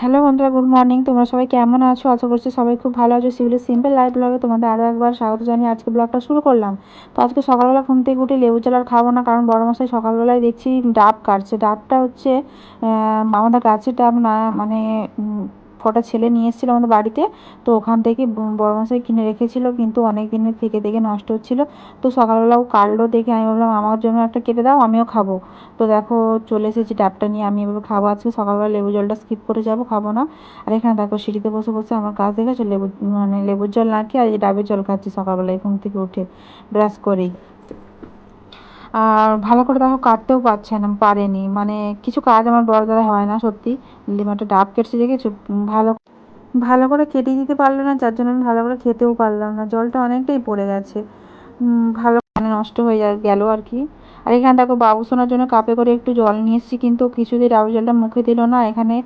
Hello বন্ধুরা, good morning. তোমরা সবাই কেমন আছো? আশা করছি সবাই খুব ভালো আছো। সিভিলের সিম্পল লাইফ ব্লগে তোমাদের আরও একবার স্বাগত জানিয়ে আজকে ব্লগটা শুরু করলাম। তো আজকে সকালবেলা ঘুম থেকে উঠে লেবু জল আর খাব না, কারণ বড় মশাই সকালবেলায় দেখছি ডাব কাটছে। ডাবটা হচ্ছে আমাদের গাছের ডাব না মানে কটা ছেলে নিয়ে এসেছিল আমাদের বাড়িতে। তো ওখান থেকে বড় মশাই কিনে রেখেছিল, কিন্তু অনেক দিনের থেকে থেকে নষ্ট হচ্ছিল। তো সকালবেলাও কাটলো দেখে আমি বললাম আমার জন্য একটা কেটে দাও, আমিও খাব। তো দেখো, চলে এসেছি ডাবটা নিয়ে, আমি এভাবে খাব আজকে। সকালবেলা লেবু জলটা স্কিপ করে যাব, খাব না। আর এখানে দেখো, সিঁড়িতে বসে বসে আমার কাজ দেখেছ লেবু মানে লেবুর জল না খেয়ে আর এই ডাবের জল খাচ্ছি সকালবেলায় ঘুম থেকে উঠে। ব্রাশ করেই। আর ভালো করে দেখো কাটতেও পারছে না, পারেনি। মানে কিছু কাজ আমার বড় দ্বারা হয় না, সত্যি। লিমাটা ডাব কেটেছে, দেখেছ? ভালো ভালো করে কেটে দিতে পারল না, যার জন্য আমি ভালো করে খেতেও পারলাম না। জলটা অনেকটাই পড়ে গেছে। ভালো মানে নষ্ট হয়ে গেল আর কি। আর এখানে দেখো, বাবু শোনার জন্য কাপে করে একটু জল নিয়ে এসেছি, কিন্তু কিছুতেই ডাবের জলটা মুখে দিল না। এখানে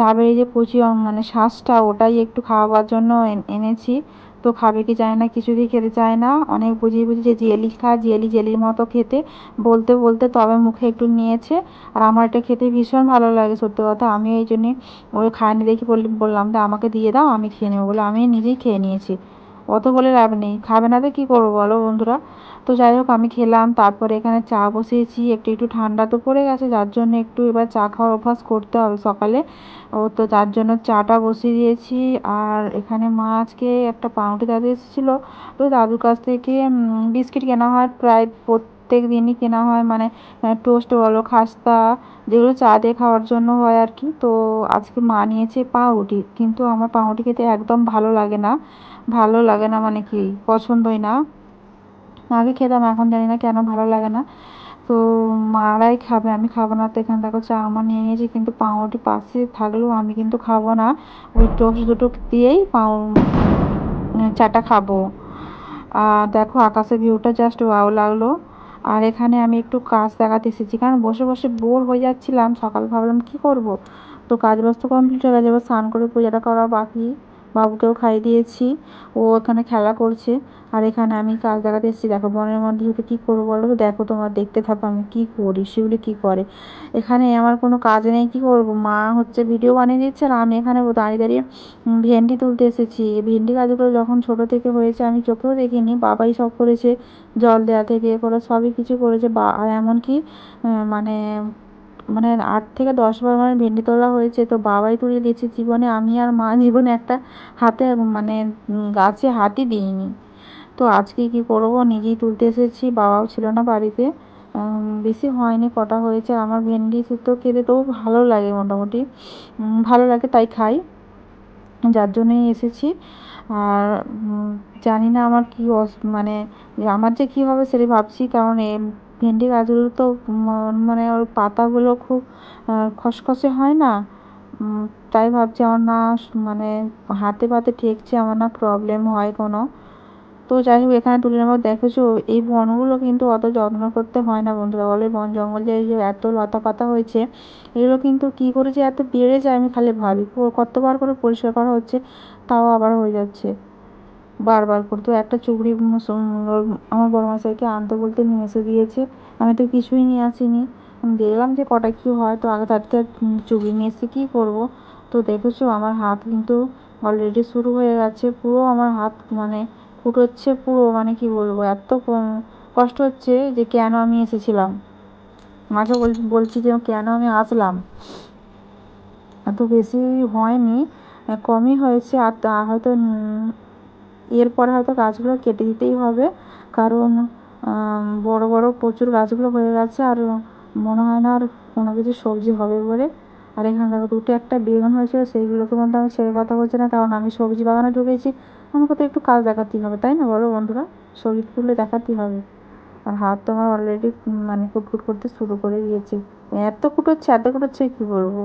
ডাবের এই যে কচি মানে শ্বাসটা ওটাই একটু খাওয়াবার জন্য এনেছি। তো খাবে কি চায় না, কিছুতেই খেতে চায় না। অনেক বুঝিয়ে বুঝিয়ে জিয়েলি খা জিয়েলি জেলির মতো খেতে। বলতে বলতে তবে মুখে একটু নিয়েছে। আর আমার এটা খেতে ভীষণ ভালো লাগে, সত্যি কথা। আমি এই জন্যে ওই খায়নি দেখে বললাম যে, আমাকে দিয়ে দাও, আমি খেয়ে নেব বলে। আমি নিজেই খেয়ে নিয়েছি। অত বলে লাভ নেই। খাবে না তো কী করব বলো বন্ধুরা? তো যাই হোক, আমি খেলাম, তারপরে এখানে চা বসিয়েছি, একটু একটু ঠান্ডা তো পড়ে গেছে, যার জন্য একটু এবার চা খাওয়ার অভ্যাস করতে হবে সকালে। ও তো যার জন্য চাটা বসিয়ে দিয়েছি, আর এখানে মা আজকে একটা পাউরুটি দাদু এসেছিল। তো দাদুর কাছ থেকে বিস্কিট কেনা হয়, প্রায় প্রত্যেক দিনই কেনা হয় মানে টোস্ট বলো, খাস্তা, যেগুলো চা দিয়ে খাওয়ার জন্য হয় আর কি। তো আজকে মা নিয়েছে পাউরুটি, কিন্তু আমার পাউরুটি খেতে একদম ভালো লাগে না। ভালো লাগে না মানে কি? পছন্দই না। আগে খেতাম, এখন জানি না কেন ভালো লাগে না। তো মারাই খাবে, আমি খাব না। তো এখানে দেখো চা আমার নিয়ে নিয়েছি, কিন্তু পাউরুটি পাশে থাকলেও আমি কিন্তু খাব না। ওই টোস্ট দুটো দিয়েই পাউ, চাটা খাব। আর দেখো আকাশের ভিউটা জাস্ট ওয়াও লাগল। আর এখানে আমি একটু কাজ দেখাতে এসেছি, কারণ বসে বসে বোর হয়ে যাচ্ছিলাম। সকাল ভাবলাম কী করব? তো কাজ ব্যস্ত কমপ্লিট হয়ে গেছে, এবার স্নান করে পূজাটা করা বাকি। বাবুকেও খাইয়ে দিয়েছি। ও এখানে খেলা করছে। আর এখানে আমি কাজ দেখাতে এসেছি। দেখো, বনের মধ্যে ঢুকে কী করব বলো তো? দেখো তোমার দেখতে থাকো আমি কী করি সেগুলি কী করে। এখানে আমার কোনো কাজ নেই, কী করব? মা হচ্ছে ভিডিও বানিয়ে দিচ্ছে আর আমি এখানে দাঁড়িয়ে দাঁড়িয়ে ভেন্ডি তুলতে এসেছি। ভেন্ডি গাছগুলো যখন ছোটো থেকে হয়েছে, আমি চোখেও দেখিনি। বাবাই সব করেছে, জল দেওয়া থেকে এ করে সবই কিছু করেছে। বা এমনকি মানে মানে আট থেকে দশ বার মানে ভেন্ডি তোলা হয়েছে। তো বাবাই তুলে দিয়েছে জীবনে। আমি আর মা জীবনে একটা হাতে মানে গাছে হাতই দিইনি। তো আজকে কী করব? নিজেই তুলতে এসেছি। বাবাও ছিল না বাড়িতে। বেশি হয়নি, কটা হয়েছে। আমার ভেন্ডি তো খেতে তো ভালো লাগে মোটামুটি। ভালো লাগে, তাই খাই। যার জন্যই এসেছি। আর জানি না আমার কী মানে আমার যে কী হবে সেটাই ভাবছি। কারণ এ ভেন্ডি গাছগুলো তো মানে ওর পাতাগুলো খুব খসখসে হয় না। তাই ভাবছি আমার না মানে হাতে পাতে ঠেকছে আমার না প্রবলেম হয় কোনো। তো যাই হোক, এখানে তুলে নেব দেখেছ, এই বনগুলো কিন্তু অত যত্ন করতে হয় না বন্ধুরা। বলে বন জঙ্গল যে এত লতা পাতা হয়েছে, এগুলো কিন্তু কী করে যে এত বেড়ে যায় আমি খালি ভাবি। কতবার করে পরিষ্কার করা হচ্ছে, তাও আবার হয়ে যাচ্ছে। বারবার করে তো একটা চুবড়ি আমার বড় মশাইকে আনতে বলতে নিয়ে এসে দিয়েছে আমি তো কিছুই নিয়ে আসিনি। দেখলাম যে কটা কী হয়, তো আগে তার থেকে চুবড়ি নিয়ে এসে কী করব? তো দেখেছ, আমার হাত কিন্তু অলরেডি শুরু হয়ে গেছে। পুরো আমার হাত মানে ফুটোচ্ছে পুরো মানে কি বলব, এত কষ্ট হচ্ছে যে কেন আমি এসেছিলাম? মাকে বলছি যে কেন আমি আসলাম? এত বেশি হয়নি, কমই হয়েছে, আর হয়তো এরপরে হয়তো গাছগুলো কেটে দিতেই হবে। কারণ বড় বড় প্রচুর গাছগুলো হয়ে গেছে আর মনে হয় না আর কোনো কিছু সবজি হবে বলে। আর এখানে দেখো দুটো একটা বেগুন হয়েছিল সেইগুলোকে মধ্যে আমি ছেড়ে কথা বলছি না, কারণ আমি সবজি বাগানে ঢুকেছি। আমাকে তো একটু কাজ দেখাতেই হবে, তাই না বলো বন্ধুরা? সবজি তুলে দেখাতেই হবে। আর হাত তো আমার অলরেডি মানে কুটকুট করতে শুরু করে দিয়েছে। এত কুটোচ্ছে এত কুটোচ্ছে, কী বলব?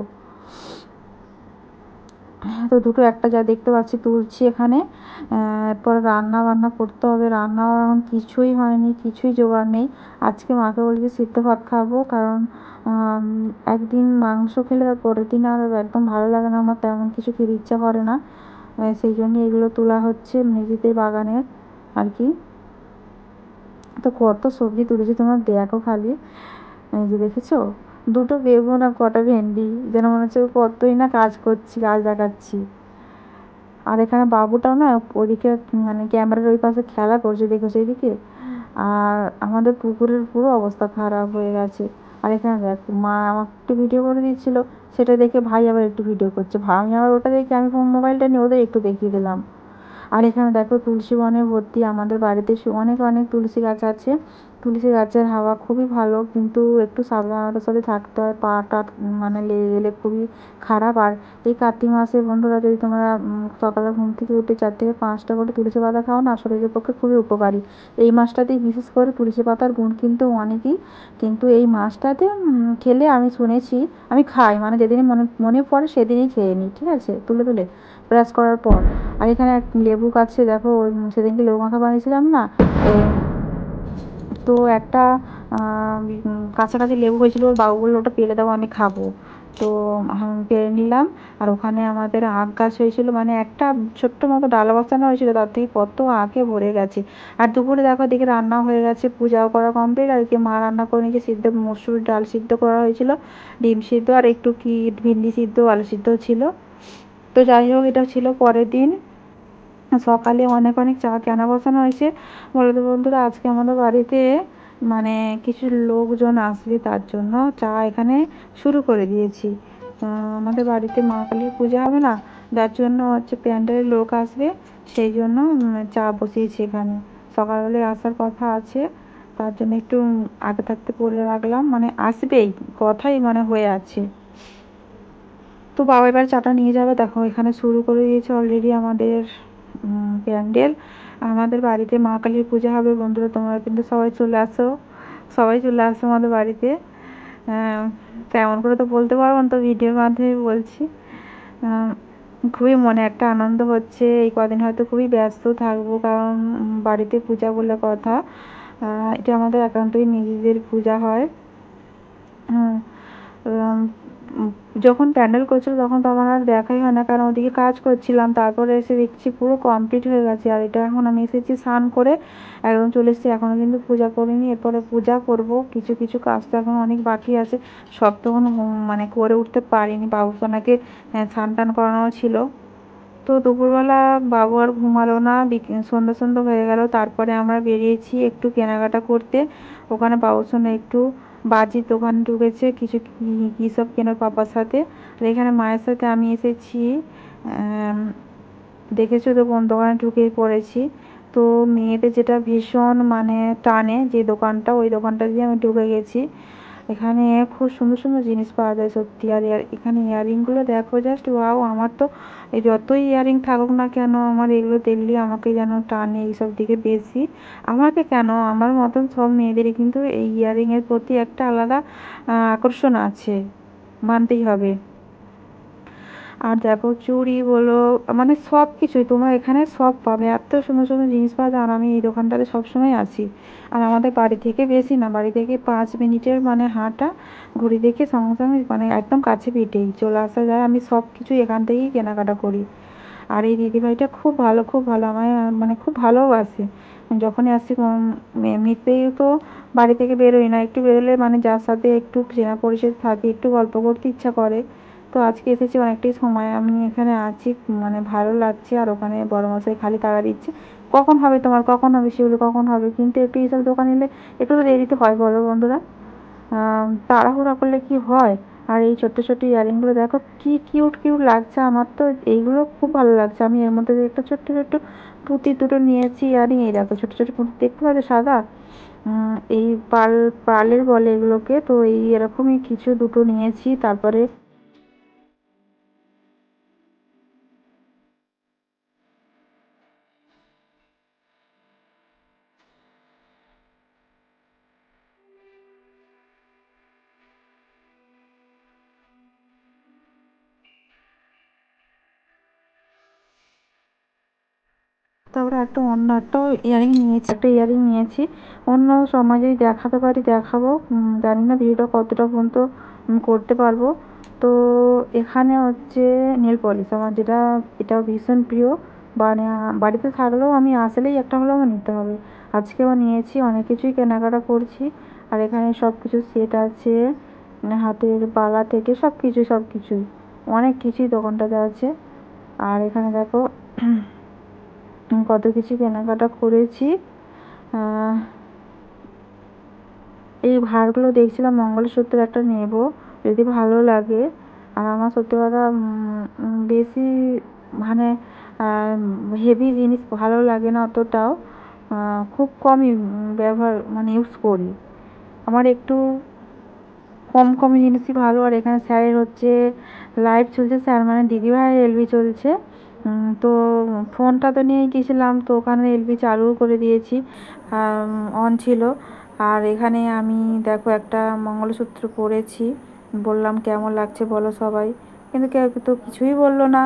তো দুটো একটা যা দেখতে পাচ্ছি তুলছি এখানে। এরপর রান্না বান্না করতে হবে। রান্না এখন কিছুই হয়নি, কিছুই জোগাড় নেই। আজকে মাকে বলছি সিদ্ধ ভাত খাব, কারণ একদিন মাংস খেলে তার পরের দিন আর একদম ভালো লাগে না। আমার তেমন কিছু খেতে ইচ্ছা করে না। সেই জন্য এগুলো তোলা হচ্ছে নিজেদের বাগানের আর কি। তো কত সবজি তুলেছি, তোমার দেখো খালি। এই যে দেখেছ? দুটো বেগুন আর কটা ভেন্ডি। যেন মনে হচ্ছে কতই না কাজ করছি কাজ দেখাচ্ছি। আর এখানে বাবুটাও না ওদিকে মানে ক্যামেরার ওই পাশে খেলা করছে, দেখো সেইদিকে। আর আমাদের পুকুরের পুরো অবস্থা খারাপ হয়ে গেছে। আর এখানে দেখ, মা আমার একটু ভিডিও করে দিচ্ছিল, সেটা দেখে ভাই আবার একটু ভিডিও করছে। ভাই আমি আবার ওটা দেখে আমি মোবাইলটা নিয়ে ওদের একটু দেখিয়ে দিলাম। আর এখানে দেখো তুলসী বনে ভর্তি আমাদের বাড়িতে অনেক অনেক তুলসী গাছ আছে। তুলসী গাছের হাওয়া খুবই ভালো, কিন্তু একটু সাবধানতার সাথে থাকতে হয়। পা টা মানে লেগে গেলে খুবই খারাপ। আর এই কার্তিক মাসে বন্ধুরা, যদি তোমরা সকালে ঘুম থেকে উঠে চার থেকে পাঁচটা করে তুলসী পাতা খাও না, শরীরের পক্ষে খুবই উপকারী। এই মাসটাতেই বিশেষ করে তুলসী পাতার গুণ কিন্তু অনেকই। কিন্তু এই মাসটাতে খেলে আমি শুনেছি, আমি খাই। মানে যেদিনই মনে মনে পড়ে সেদিনই খেয়ে নিই, ঠিক আছে? তুলে তুলে। ব্রাশ করার পর, আর এখানে এক লেবু গাছে দেখো সেদিনকে লেবু মাখা বানিয়েছিলাম না? তো একটা কাছাকাছি লেবু হয়েছিল, ওর বাবু বলল, ওটা পেরে দাও, আমি খাব। তো পেরে নিলাম, আর ওখানে আমাদের আখ গাছ হয়েছিল মানে একটা ছোট্ট মতো ডালা বসানো হয়েছিল, তার থেকে কত আঁকে ভরে গেছে। আর দুপুরে দেখো দেখে রান্না হয়ে গেছে, পূজাও করা কমপ্লিট আর কি মা রান্না করে নিয়েছে, সিদ্ধ মসুর ডাল সিদ্ধ করা হয়েছিল, ডিম সিদ্ধ, আর একটু কি, ভিন্ডি সিদ্ধ, আলু সিদ্ধ ছিল। তো যাই হোক, এটা ছিল পরের দিন। সকালে অনেক অনেক চা কেনা বসানো হয়েছে। বলতে বন্ধুরা, আজকে আমাদের বাড়িতে মানে কিছু লোকজন আসবে, তার জন্য চা এখানে শুরু করে দিয়েছি। আমাদের বাড়িতে মা কালীর পূজা হবে না, যার জন্য হচ্ছে প্যান্ডেলের লোক আসবে। সেই জন্য চা বসিয়েছি এখানে। সকালবেলায় আসার কথা আছে, তার জন্য একটু আগে থাকতে করে রাখলাম। মানে আসবেই, কথাই মানে হয়ে আছে। তো বাবা এবার চাটা নিয়ে যাবে। দেখো, এখানে শুরু করে দিয়েছে অলরেডি আমাদের প্যান্ডেল আমাদের বাড়িতে মা কালীর পূজা হবে বন্ধুরা, তোমরা কিন্তু সবাই চলে আসো। সবাই চলে আসো আমাদের বাড়িতে। তেমন করে তো বলতে পারব না, তো ভিডিওর মাধ্যমে বলছি। খুবই মনে একটা আনন্দ হচ্ছে। এই কদিন হয়তো খুবই ব্যস্ত থাকব, কারণ বাড়িতে পূজা বলে কথা। এটা আমাদের একান্তই নিজেদের পূজা হয়। যখন প্যান্ডেল করছিল তখন তো আমার আর দেখাই হয় না, কারণ ওদিকে কাজ করছিলাম, তারপরে এসে দেখছি পুরো কমপ্লিট হয়ে গেছে, আর এটা এখন আমি এসেছি স্নান করে, একদম চলে এসেছি এখনও কিন্তু পূজা করিনি, এরপরে পূজা করব, কিছু কিছু কাজ তো এখন অনেক বাকি আছে, সব তো মানে করে উঠতে পারিনি, বাবুসোনাকে স্নান টান করানো ছিল, তো দুপুরবেলা বাবু আর ঘুমালো না সন্ধ্যা সন্ধ্যা হয়ে গেল, তারপরে আমরা বেরিয়েছি একটু কেনাকাটা করতে, ওখানে বাবুসোনা একটু বাজির দোকান ঢুকেছে, কিছু কী সব কেনার পাপার সাথে। আর এখানে মায়ের সাথে আমি এসেছি দেখেছ তো কোন দোকানে ঢুকে পড়েছি। তো মেয়েদের যেটা ভীষণ মানে টানে যে দোকানটা, ওই দোকানটা দিয়ে আমি ঢুকে গেছি। এখানে খুব সুন্দর সুন্দর জিনিস পাওয়া যায়, সত্যি। আর এখানে ইয়াররিংগুলো দেখো জাস্ট ওয়াও আমার তো যতই ইয়াররিং থাকুক না কেন, আমার এগুলো দেখলে আমাকে যেন টানে এইসব দিকে বেশি। আমাকে কেন? আমার মতন সব মেয়েদেরই কিন্তু এই ইয়াররিংয়ের প্রতি একটা আলাদা আকর্ষণ আছে। মানতেই হবে। আর দেখো চুড়ি বলো মানে সব কিছুই, তোমরা এখানে সব পাবে। এত সুন্দর সুন্দর জিনিস পাওয়া যায় আর আমি এই দোকানটাতে সবসময় আছি। আর আমাদের বাড়ি থেকে বেশি না, বাড়ি থেকে পাঁচ মিনিটের মানে হাঁটা ঘুরি দেখে সঙ্গে সঙ্গে মানে একদম কাছে পিঠেই চলে আসা যায়। আমি সব কিছুই এখান থেকেই কেনাকাটা করি। আর এই দিদিভাইটা খুব ভালো খুব ভালো, আমায় মানে খুব ভালোবাসে যখনই আসছি এমনিতেই তো বাড়ি থেকে বেরোই না। একটু বেরোলে মানে যার সাথে একটু চেনা পরিচয় থাকে, একটু গল্প করতে ইচ্ছা করে। তো আজকে এসেছি অনেকটাই সময়। আমি এখানে আছি মানে ভালো লাগছে, আর ওখানে বড় মশাই খালি তাড়া দিচ্ছে। কখন হবে তোমার? কখন হবে সেগুলো কখন হবে? কিন্তু একটু এইসব দোকান এলে একটু তো দেরিতে হয়, বলো বন্ধুরা। তাড়াহুড়া করলে কি হয়? আর এই ছোট্ট ছোট্ট ইয়ারিংগুলো দেখো, কি কিউট কিউট লাগছে আমার তো। এইগুলো খুব ভালো লাগছে। আমি এর মধ্যে একটা ছোট্ট ছোট্ট পুঁতি দুটো নিয়েছি ইয়ারিং। এই দেখো ছোটো ছোটো পুঁতি। দেখতে পাচ্ছ সাদা? এই পাল, পালের বলে এগুলোকে। তো এই এরকমই কিছু দুটো নিয়েছি। তারপরে তারপরে একটা অন্য একটা ইয়ারিং নিয়েছি। একটা ইয়ারিং নিয়েছি। অন্য যদি দেখাতে পারি, দেখাবো। জানি না ভিডিওটা কতটা পর্যন্ত করতে পারব। তো এখানে হচ্ছে নেল পলিশ। আমার যেটা, এটাও ভীষণ প্রিয়। মানে বাড়িতে থাকলেও আমি আসলেই একটা হলেও আমার নিতে হবে। আজকে আবার নিয়েছি, অনেক কিছুই কেনাকাটা করছি। আর এখানে সব কিছু সেট আছে। হাতের বালা থেকে সব কিছু সব কিছুই অনেক কিছুই দোকানটাতে আছে। আর এখানে দেখো কত কিছু কেনাকাটা করেছি। এই ভারগুলো দেখছিলাম মঙ্গলসূত্র একটা নেব। যদি ভালো লাগে। আর আমার সত্যি কথা বেশি মানে হেভি জিনিস ভালো লাগে না অতটাও। খুব কমই ব্যবহার মানে ইউজ করি। আমার একটু কম কম জিনিসই ভালো। আর এখানে স্যারের হচ্ছে লাইভ চলছে। স্যার মানে দিদিভাইয়ের এলবি চলছে। তো ফোনটা তো নিয়েই গেছিলাম তো ওখানে এলবি চালু করে দিয়েছি অন ছিল। আর এখানে আমি দেখো একটা মঙ্গলসূত্র পরেছি বললাম কেমন লাগছে বলো সবাই। কিন্তু কেউ তো কিছুই বলল না।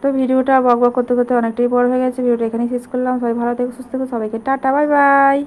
তো ভিডিওটা বক বক করতে করতে অনেকটাই বড় হয়ে গেছে, ভিডিওটা এখানেই শেষ করলাম। সবাই ভালো থেকো, সুস্থ থেকো, সবাইকে টাটা, বাই বাই।